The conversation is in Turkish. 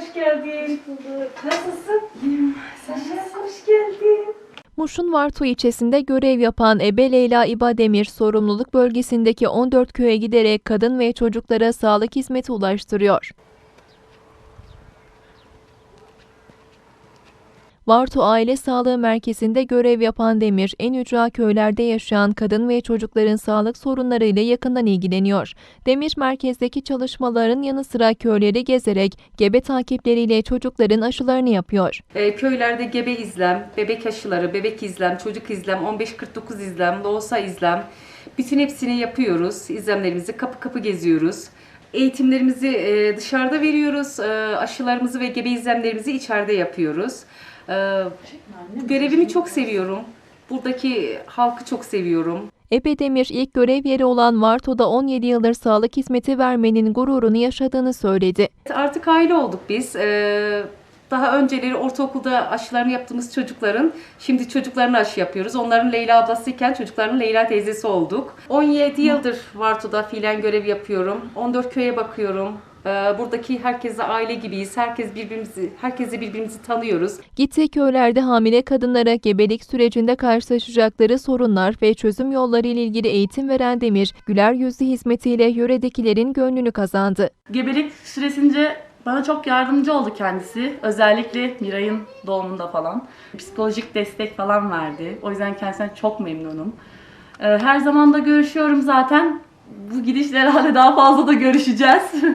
hoş geldin. Nasılsın? İyiyim. Saşa, hoş geldin. Muş'un Varto ilçesinde görev yapan Ebe Leyla İbademir sorumluluk bölgesindeki 14 köye giderek kadın ve çocuklara sağlık hizmeti ulaştırıyor. Varto Aile Sağlığı Merkezi'nde görev yapan Demir, en ücra köylerde yaşayan kadın ve çocukların sağlık sorunlarıyla yakından ilgileniyor. Demir, merkezdeki çalışmaların yanı sıra köyleri gezerek gebe takipleriyle çocukların aşılarını yapıyor. Ee, köylerde gebe izlem, bebek aşıları, bebek izlem, çocuk izlem, 15-49 izlem, doğusa izlem. Bütün hepsini yapıyoruz. İzlemlerimizi kapı kapı geziyoruz. Eğitimlerimizi e, dışarıda veriyoruz. E, aşılarımızı ve gebe izlemlerimizi içeride yapıyoruz. E, görevimi çok seviyorum. Buradaki halkı çok seviyorum. Ebe Demir ilk görev yeri olan Varto'da 17 yıldır sağlık hizmeti vermenin gururunu yaşadığını söyledi. Artık aile olduk biz. Ee, daha önceleri ortaokulda aşılarını yaptığımız çocukların şimdi çocuklarına aşı yapıyoruz. Onların Leyla ablasıyken çocukların Leyla teyzesi olduk. 17 yıldır Varto'da fiilen görev yapıyorum. 14 köye bakıyorum. Ee, buradaki herkese aile gibiyiz. Herkes birbirimizi, herkesi birbirimizi tanıyoruz. Gittiği köylerde hamile kadınlara gebelik sürecinde karşılaşacakları sorunlar ve çözüm yolları ile ilgili eğitim veren Demir, güler yüzlü hizmetiyle yöredekilerin gönlünü kazandı. Gebelik süresince bana çok yardımcı oldu kendisi. Özellikle Miray'ın doğumunda falan. Psikolojik destek falan verdi. O yüzden kendisinden çok memnunum. Ee, Her zaman da görüşüyorum zaten. Bu gidişle herhalde daha fazla da görüşeceğiz.